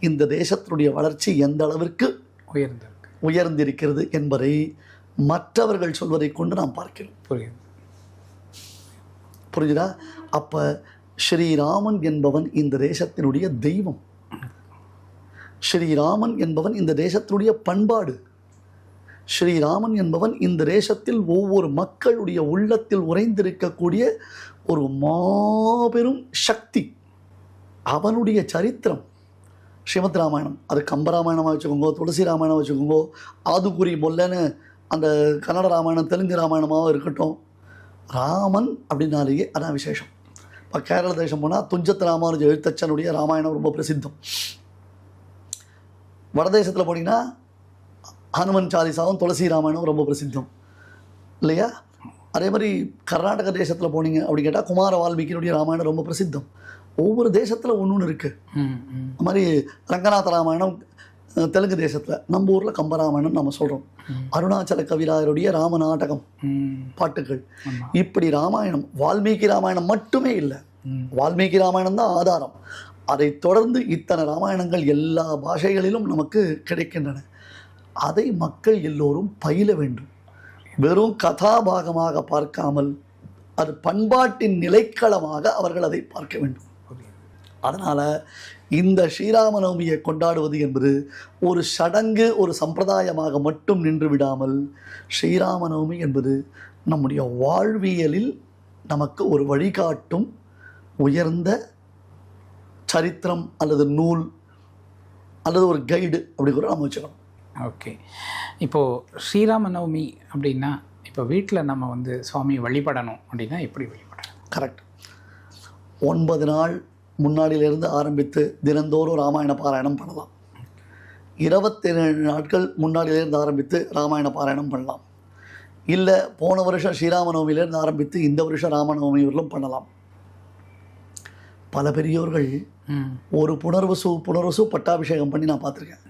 இந்த தேசத்தினுடைய வளர்ச்சி எந்த அளவிற்கு உயர்ந்திருக்கு. உயர்ந்திருக்கிறது என்பதை மற்றவர்கள் சொல்வதை கொண்டு நாம் பார்க்கிறோம். புரியுது. புரிஞ்சுதா? அப்போ ஸ்ரீராமன் என்பவன் இந்த தேசத்தினுடைய தெய்வம். ஸ்ரீராமன் என்பவன் இந்த தேசத்தினுடைய பண்பாடு. ஸ்ரீராமன் என்பவன் இந்த தேசத்தில் ஒவ்வொரு மக்களுடைய உள்ளத்தில் உறைந்திருக்கக்கூடிய ஒரு மாபெரும் சக்தி. அவனுடைய சரித்திரம். ஸ்ரீமத் ராமாயணம் அது கம்பராமாயணமாக வச்சுக்கோங்க துளசி ராமாயணம் வச்சுக்கோங்க ஆதுகுரி மொல்லன்னு அந்த கன்னட ராமாயணம் தெலுங்கு ராமாயணமாக இருக்கட்டும். ராமன் அப்படின்னாலேயே அதான் விசேஷம். இப்போ கேரள தேசம் போனால் துஞ்சத் ராமானுஜ எழுத்தச்சனுடைய ராமாயணம் ரொம்ப பிரசித்தம். வடதேசத்தில் போனீங்கன்னா ஹனுமன் சாலிசாவும் துளசி ராமாயணம் ரொம்ப பிரசித்தம். இல்லையா? அதே மாதிரி கர்நாடக தேசத்தில் போனீங்க அப்படி கேட்டால் குமார வால்மீகியினுடைய ராமாயணம் ரொம்ப பிரசித்தம். ஒவ்வொரு தேசத்தில் ஒன்று ஒன்று இருக்குது அது மாதிரி ரங்கநாத ராமாயணம் தெலுங்கு தேசத்தில் நம்ம ஊரில் கம்பராமாயணம் நம்ம சொல்கிறோம் அருணாச்சல கவிராயருடைய ராம நாடகம் பாட்டுகள். இப்படி ராமாயணம் வால்மீகி ராமாயணம் மட்டுமே இல்லை. வால்மீகி ராமாயணம் தான் ஆதாரம். அதைத் தொடர்ந்து இத்தனை ராமாயணங்கள் எல்லா பாஷைகளிலும் நமக்கு கிடைக்கின்றன. அதை மக்கள் எல்லோரும் பயில வேண்டும். வெறும் கதாபாகமாக பார்க்காமல் அது பண்பாட்டின் நிலைக்களமாக அவர்கள் அதை பார்க்க வேண்டும். அதனால் இந்த ஸ்ரீராமநவமியை கொண்டாடுவது என்பது ஒரு சடங்கு ஒரு சம்பிரதாயமாக மட்டும் நின்று விடாமல் ஸ்ரீராமநவமி என்பது நம்முடைய வாழ்வியலில் நமக்கு ஒரு வழிகாட்டும் உயர்ந்த சரித்திரம் அல்லது நூல் அல்லது ஒரு கைடு அப்படி கூட நம்ம வச்சுக்கணும் ஓகே இப்போது ஸ்ரீராம நவமி அப்படின்னா இப்போ வீட்டில் நம்ம வந்து சுவாமி வழிபடணும் அப்படின்னா எப்படி வழிபடணும்? கரெக்ட் ஒன்பது நாள் முன்னாடியிலிருந்து ஆரம்பித்து தினந்தோறும் ராமாயண பாராயணம் பண்ணலாம். இருபத்தேழு நாட்கள் முன்னாடியிலேருந்து ஆரம்பித்து ராமாயண பாராயணம் பண்ணலாம். இல்லை போன வருஷம் ஸ்ரீராமநவமியிலேருந்து ஆரம்பித்து இந்த வருஷம் ராமநவமி வரலும் பண்ணலாம். பல பெரியோர்கள் ஒரு புனர்வசு புனர்வசு பட்டாபிஷேகம் பண்ணி நான் பார்த்துருக்கேன்.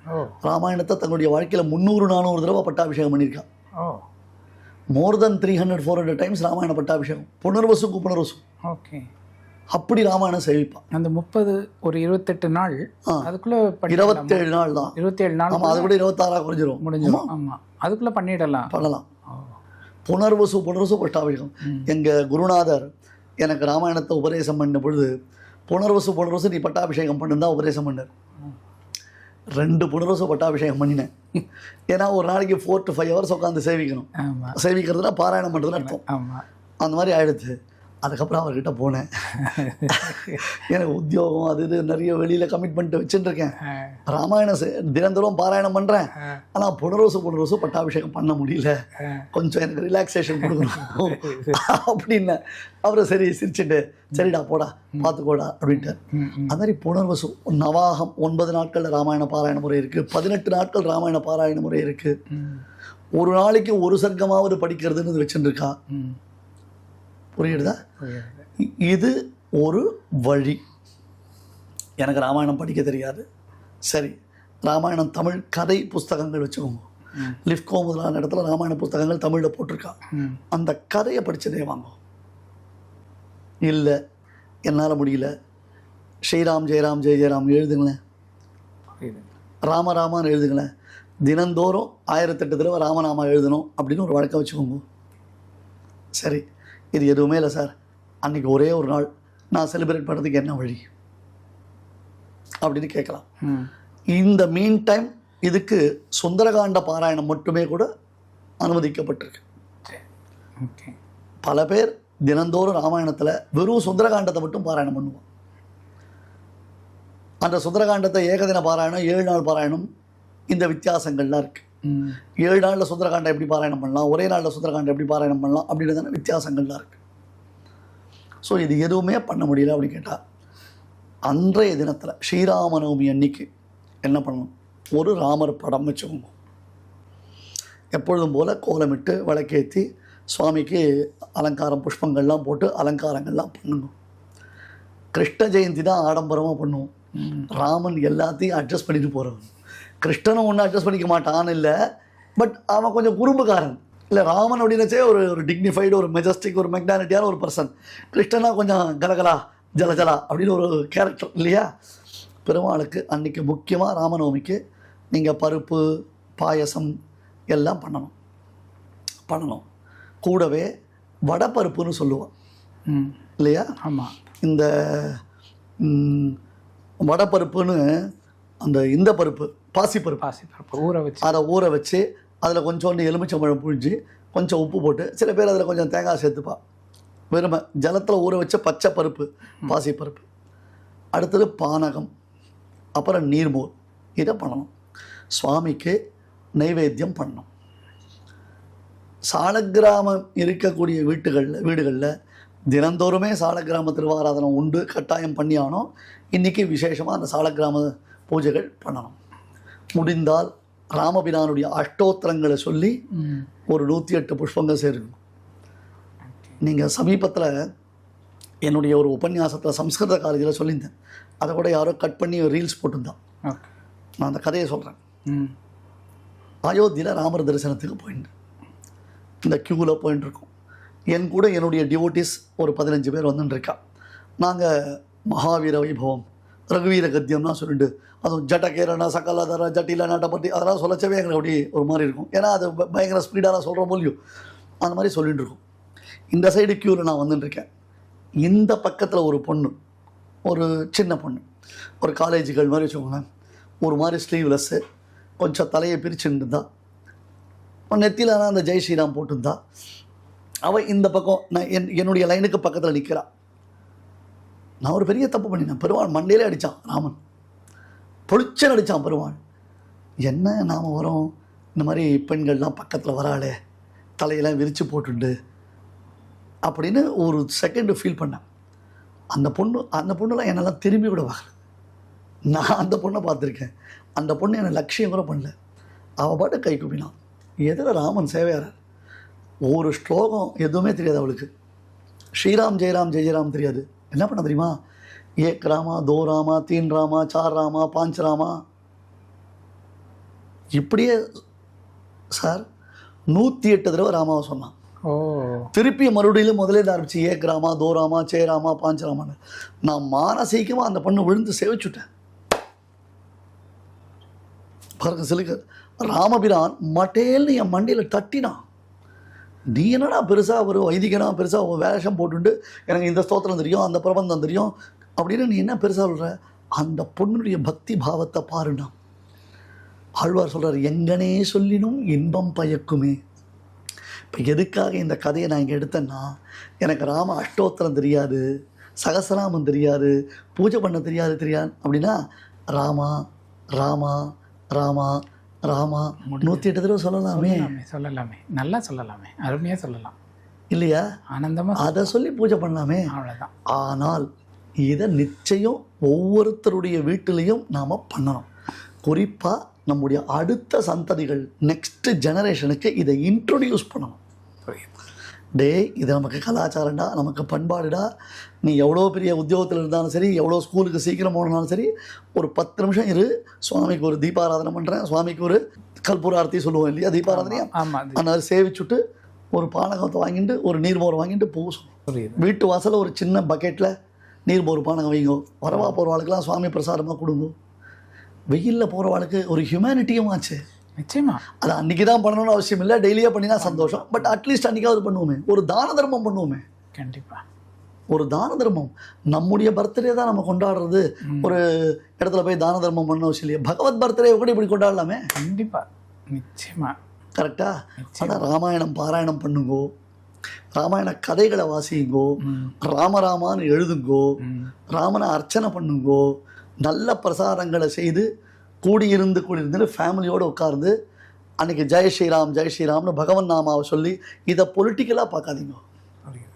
ராமாயணத்தை தன்னுடைய வாழ்க்கையில் முந்நூறு நானூறு தடவை பட்டாபிஷேகம் பண்ணியிருக்கான். More then three hundred four hundred times Ramayana பட்டாபிஷேகம். புனர்வசுக்கு புனர்வசு ஓகே. அப்படி ராமாயணம் சேவிப்பான் அந்த முப்பது ஒரு இருபத்தெட்டு நாள். அதுக்குள்ளே இருபத்தேழு நாள் தான். இருபத்தேழு நாள் ஆமாம் அது கூட இருபத்தாறா குறைஞ்சிரும். முடிஞ்சிடும் ஆமாம் அதுக்குள்ளே பண்ணிடலாம். பண்ணலாம். புனர்வசு புனர்வசு பட்டாபிஷேகம். எங்கள் குருநாதர் எனக்கு ராமாயணத்தை உபதேசம் பண்ண பொழுது புனர்வசு புனர்வசு நீ பட்டாபிஷேகம் பண்ணு தான் உபதேசம் பண்ணார். ரெண்டு புனர்வசு பட்டாபிஷேகம் பண்ணினேன். ஏன்னா ஒரு நாளைக்கு ஃபோர் டு ஃபைவ் ஹவர்ஸ் உட்காந்து சேவிக்கணும். சேவிக்கிறதுனா பாராயணம் பண்ணுறதுன்னு அர்த்தம். அந்த மாதிரி ஆயிடுச்சு. அதுக்கப்புறம் அவர்கிட்ட போனேன். எனக்கு உத்தியோகம் அது இது நிறைய வெளியில் கமிட்மெண்ட் வச்சுட்டு இருக்கேன் ராமாயணம் தினந்தோறும் பாராயணம் பண்ணுறேன் ஆனால் புனர்வசு புனர்வசு பட்டாபிஷேகம் பண்ண முடியல. கொஞ்சம் எனக்கு ரிலாக்ஸேஷன் கொடுக்கணும். அப்படின்னு அவரை சரி சிரிச்சுட்டு சரிடா போடா பார்த்துக்கோடா அப்படின்ட்டு. அது மாதிரி புனர்வசு நவாகம் ஒன்பது நாட்கள் ராமாயண பாராயண முறை இருக்குது பதினெட்டு நாட்கள் ராமாயண பாராயண முறை இருக்குது ஒரு நாளைக்கு ஒரு சர்க்கமாவது படிக்கிறதுன்னு ம். புரியுதா இது ஒரு வழி. எனக்கு ராமாயணம் படிக்க தெரியாது. சரி ராமாயணம் தமிழ் கதை புஸ்தகங்கள் வச்சுக்கோங்க. லிஃப்கோ முதலான இடத்துல ராமாயண புஸ்தகங்கள் தமிழில் போட்டிருக்கா. அந்த கதையை படிச்சதே வாங்க. இல்லை என்னால் முடியல. ஸ்ரீராம் ஜெயராம் ஜெய ஜெயராம் எழுதுங்களேன் ராம ராமான்னு எழுதுங்களேன் தினந்தோறும் ஆயிரத்தெட்டு தடவை ராமநாமா எழுதணும் அப்படின்னு ஒரு வழக்கம் வச்சுக்கோங்க. சரி இது எதுவுமே இல்லை சார். அன்னைக்கு ஒரே ஒரு நாள் நான் செலிப்ரேட் பண்ணுறதுக்கு என்ன வழி? அப்படின்னு கேட்கலாம். இந்த மீன் டைம் இதுக்கு சுந்தரகாண்ட பாராயணம் மட்டுமே கூட அனுமதிக்கப்பட்டிருக்கு. ஓகே. பல பேர் தினந்தோறும் ராமாயணத்தில் வெறும் சுந்தரகாண்டத்தை மட்டும் பாராயணம் பண்ணுவோம் அந்த சுந்தரகாண்டத்தை ஏகதின பாராயணம் ஏழு நாள் பாராயணம் இந்த வித்தியாசங்கள்லாம் இருக்குது ஏழு நாளில் சுந்தரகாண்டம் எப்படி பாராயணம் பண்ணலாம்? ஒரே நாளில் சுந்தரகாண்டம் எப்படி பாராயணம் பண்ணலாம்? அப்படின்றதான வித்தியாசங்கள்லாம் இருக்குது ஸோ இது எதுவுமே பண்ண முடியல அப்படின்னு கேட்டால் அன்றைய தினத்தில் ஸ்ரீராமநவமி அன்னைக்கு என்ன பண்ணணும்? ஒரு ராமர் படம் வச்சுக்கோங்க எப்பொழுதும் போல் கோலமிட்டு விளக்கேற்றி சுவாமிக்கு அலங்காரம் புஷ்பங்கள்லாம் போட்டு அலங்காரங்கள்லாம் பண்ணணும். கிருஷ்ண ஜெயந்தி தான் ஆடம்பரமாக பண்ணுவோம். ராமன் எல்லாத்தையும் அட்ஜஸ்ட் பண்ணிட்டு போகிறவன் கிருஷ்ணனும் ஒன்றும் அட்ஜஸ்ட் பண்ணிக்க மாட்டான்னு இல்லை. பட் அவன் கொஞ்சம் குறும்புக்காரன். இல்லை ராமன் அப்படின்னச்சே ஒரு ஒரு டிக்னிஃபைடு ஒரு மெஜஸ்டிக் ஒரு மெக்னானிட்டியான ஒரு பர்சன் கிருஷ்ணனா கொஞ்சம் கலகலா ஜலஜலா அப்படின்னு ஒரு கேரக்டர் இல்லையா? பெருமாளுக்கு அன்னைக்கு முக்கியமாக ராமநவமிக்கு நீங்கள் பருப்பு பாயசம் எல்லாம் பண்ணணும். பண்ணணும். கூடவே வடப்பருப்புன்னு சொல்லுவோம். இல்லையா? ஆமாம் இந்த ம், வடப்பருப்புன்னு அந்த இந்த பருப்பு பாசிப்பருப்பு. பாசிப்பருப்பு ஊற வச்சு. அதை ஊற வச்சு அதில் கொஞ்சோண்டு எலுமிச்சம்பழம் புழிஞ்சு கொஞ்சம் உப்பு போட்டு சில பேர் அதில் கொஞ்சம் தேங்காய் சேர்த்துப்பா. வெறுமை ஜலத்தில் ஊற வச்ச பச்சை பருப்பு பாசிப்பருப்பு. அடுத்தது பானகம் அப்புறம் நீர்மோர். இதை பண்ணணும். சுவாமிக்கு நைவேத்தியம் பண்ணணும். சாலக்கிராமம் இருக்கக்கூடிய வீட்டுகளில் வீடுகளில் தினந்தோறுமே சாலக்கிராம திருவாராதனம் உண்டு கட்டாயம் பண்ணியானோம் இன்றைக்கி விசேஷமாக அந்த சாலக்கிராம பூஜைகள் பண்ணணும். முடிந்தால் ராமபிரானுடைய அஷ்டோத்திரங்களை சொல்லி ஒரு நூற்றி எட்டு புஷ்பங்கள் சேருங்க நீங்கள் சமீபத்தில் என்னுடைய ஒரு உபன்யாசத்தில் சம்ஸ்கிருத காலேஜில் சொல்லியிருந்தேன். அதை கூட யாரோ கட் பண்ணி ரீல்ஸ் போட்டிருந்தான். நான் அந்த கதையை சொல்கிறேன் அயோத்தியில் ராமர் தரிசனத்துக்கு போயிட்டு இந்த க்யூவில் போயின்னு இருக்கோம் என் கூட என்னுடைய டிவோட்டிஸ் ஒரு பதினஞ்சு பேர் வந்துட்டுருக்கா நாங்கள் மகாவீர வைபவம் ரகுவீர கத்தியம்னா சொல்லிட்டு அதுவும் ஜட்டகேரண சகலதர ஜட்டில நட்டப்பட்டி அதெல்லாம் சொல்லச்சவே எங்களுக்கு அப்படி ஒரு மாதிரி இருக்கும். ஏன்னா அது பயங்கர ஸ்பீடாக சொல்கிற மூலியம் அந்த மாதிரி சொல்லிகிட்டு இருக்கும். இந்த சைடு க்யூவில் நான் வந்துட்டுருக்கேன் இந்த பக்கத்தில் ஒரு பொண்ணு ஒரு சின்ன பொண்ணு ஒரு காலேஜுகள் மாதிரி வச்சுக்கோங்களேன். ஒரு மாதிரி ஸ்லீவ்லெஸ்ஸு கொஞ்சம் தலையை பிரிச்சுருந்தா நெத்தியில் ஆனால் அந்த ஜெய் ஸ்ரீராம் போட்டிருந்தா. அவள் இந்த பக்கம் நான் என் என்னுடைய லைனுக்கு பக்கத்தில் நிற்கிறாள் நான் ஒரு பெரிய தப்பு பண்ணினேன். பெருமாள் மண்டையிலே அடித்தான் ராமன். பொழிச்சன் அடித்தான் பெருமாள் என்ன நாம் வரோம்? இந்த மாதிரி பெண்கள்லாம் பக்கத்தில் வராளே தலையெல்லாம் விரித்து போட்டுண்டு அப்படின்னு ஒரு செகண்டு ஃபீல் பண்ணேன். அந்த பொண்ணு அந்த பொண்ணுலாம் என்னெல்லாம் திரும்பி கூட பார்க்கல. நான் அந்த பொண்ணை பார்த்துருக்கேன். அந்த பொண்ணு என்னை லட்சியம் கூட பண்ணல. அவள் பாட்டு கை குப்பினான் எதில் ராமன் சேவையார் ஒரு ஸ்லோகம் எதுவுமே தெரியாது அவளுக்கு. ஸ்ரீராம் ஜெயராம் ஜெயராம் தெரியாது. என்ன பண்ண தெரியுமா? ஏக் ராமா தோ ராமா தீன் ராமா சார் ராமா பாஞ்ச் ராமா. இப்படியே சார் நூற்றி எட்டு தடவை ராமாவை சொன்னான். ஓ. திருப்பி மறுபடியும் முதலே ஆரம்பிச்சு ஏக் ராமா தோ ராமா சே ராமா பாஞ்ச் ராமான்னு. நான் மானசீகமாக அந்த பொண்ணு விழுந்து சேவிச்சுட்டேன். பாருங்க சிலுக்கு ராமபிரான் மட்டேல்னு என் மண்டியில் தட்டினான். நீ என்னடா பெருசாக ஒரு வைதிகனா பெருசாக ஒரு வேஷம் போட்டுண்டு எனக்கு இந்த ஸ்தோத்திரம் தெரியும் அந்த பிரபந்தம் தெரியும் அப்படின்னு நீ என்ன பெருசாக சொல்கிற அந்த பொண்ணுடைய பக்தி பாவத்தை பாருண்ணா ஆழ்வார் சொல்கிறார் எங்கனே சொல்லினும் இன்பம் பயக்குமே. இப்போ எதுக்காக இந்த கதையை நான் இங்கே எடுத்தேன்னா எனக்கு ராம அஷ்டோத்திரம் தெரியாது சகசராமம் தெரியாது பூஜை பண்ண தெரியாது தெரியாது. அப்படின்னா ராமா ராமா ராமா ராமா. நூற்றி எட்டு தடவை சொல்லலாமே. சொல்லலாமே சொல்லலாமே. நல்லா சொல்லலாமே. அருமையாக சொல்லலாம். இல்லையா? ஆனந்தமாக அதை சொல்லி பூஜை பண்ணலாமே. அவ்வளோதான் ஆனால் இதை நிச்சயம் ஒவ்வொருத்தருடைய வீட்டிலையும் நாம் பண்ணணும். குறிப்பாக நம்முடைய அடுத்த சந்ததிகள் நெக்ஸ்ட் ஜெனரேஷனுக்கு இதை இன்ட்ரொடியூஸ் பண்ணணும். டேய் இது நமக்கு கலாச்சாரம்டா நமக்கு பண்பாடுடா. நீ எவ்வளோ பெரிய உத்தியோகத்தில் இருந்தாலும் சரி எவ்வளோ ஸ்கூலுக்கு சீக்கிரம் போனாலும் சரி ஒரு பத்து நிமிஷம் இரு. சுவாமிக்கு ஒரு தீபாராதனை பண்ணுறேன் சுவாமிக்கு ஒரு கற்பூர ஆரத்தி சொல்லுவோம் இல்லையா தீபாராதனையா? அந்த சேவிச்சுட்டு ஒரு பானகத்தை வாங்கிட்டு ஒரு நீர்மோர் வாங்கிட்டு பூசணும் புரியுது. வீட்டு வாசலில் ஒரு சின்ன பக்கெட்டில் நீர்மோர் பானகம் வைங்க. வரவா போகிறவாளுக்கெல்லாம் சுவாமி பிரசாதமாக கொடுங்க. வெயிலில் போகிறவாளுக்கு ஒரு ஹியூமனிட்டியும் ஆச்சு. நிச்சயமா. அது அன்றைக்கி தான் பண்ணணும்னு அவசியம் இல்லை. டெய்லியாக பண்ணினா சந்தோஷம். பட் அட்லீஸ்ட் அன்றைக்காவது பண்ணுவோமே. ஒரு தான தர்மம் பண்ணுவோமே. கண்டிப்பா. ஒரு தான தர்மம். நம்முடைய பர்த்டே தான் நம்ம கொண்டாடுறது. ஒரு இடத்துல போய் தான தர்மம் பண்ண அவசியம் இல்லையா. பகவத் பர்த்டே கூட இப்படி கொண்டாடலாமே. கண்டிப்பா. நிச்சயமா. கரெக்டா ஆனால் ராமாயணம் பாராயணம் பண்ணுங்கோ. ராமாயண கதைகளை வாசியுங்கோ ம், ராமராமான்னு எழுதுங்கோ ராமனை அர்ச்சனை பண்ணுங்கோ நல்ல பிரசாரங்களை செய்து கூடியிருந்து கூடியிருந்து ஃபேமிலியோடு உட்கார்ந்து அன்னைக்கு ஜெய் ஸ்ரீராம் ஜெய் ஸ்ரீராம்னு பகவன் நாமாவை சொல்லி இதை பொலிட்டிக்கலாக பார்க்காதீங்க. புரியுது.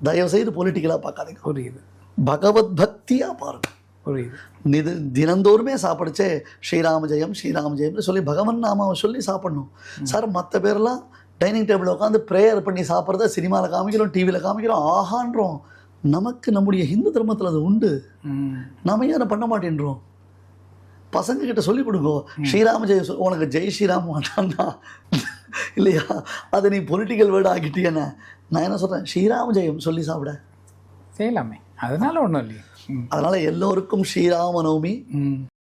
தயவு செய்து பொலிட்டிக்கலாக பார்க்காதீங்க. புரியுது. பகவத் பக்தியாக பாருங்க. புரியுது. இது தினந்தோறுமே சாப்பிடுச்சே ஸ்ரீராம ஜெயம் ஸ்ரீராம ஜெயம்னு சொல்லி பகவன் நாமாவை சொல்லி சாப்பிடணும். சார் மற்ற பேர்லாம் டைனிங் டேபிளில் உட்காந்து ப்ரேயர் பண்ணி சாப்பிட்றத சினிமாவில் காமிக்கிறோம் டிவியில் காமிக்கிறோம் ஆஹான்றோம். நமக்கு நம்முடைய ஹிந்து தர்மத்தில் அது உண்டு. நாம ஏன் பண்ண மாட்டேன்றோம்? பசங்க கிட்ட சொல்லி கொடுங்கோ ஸ்ரீராம ஜெய உனக்கு ஜெய் ஸ்ரீராம் வேண்டாம்னா இல்லையா? அதை நீ பொலிட்டிக்கல் வேர்டு ஆக்கிட்டியன நான் என்ன சொல்கிறேன் ஸ்ரீராம ஜெயம் சொல்லி சாப்பிட. செய்யலாமே. அதனால ஒன்றும் இல்லையே. அதனால எல்லோருக்கும் ஸ்ரீராம நவமி.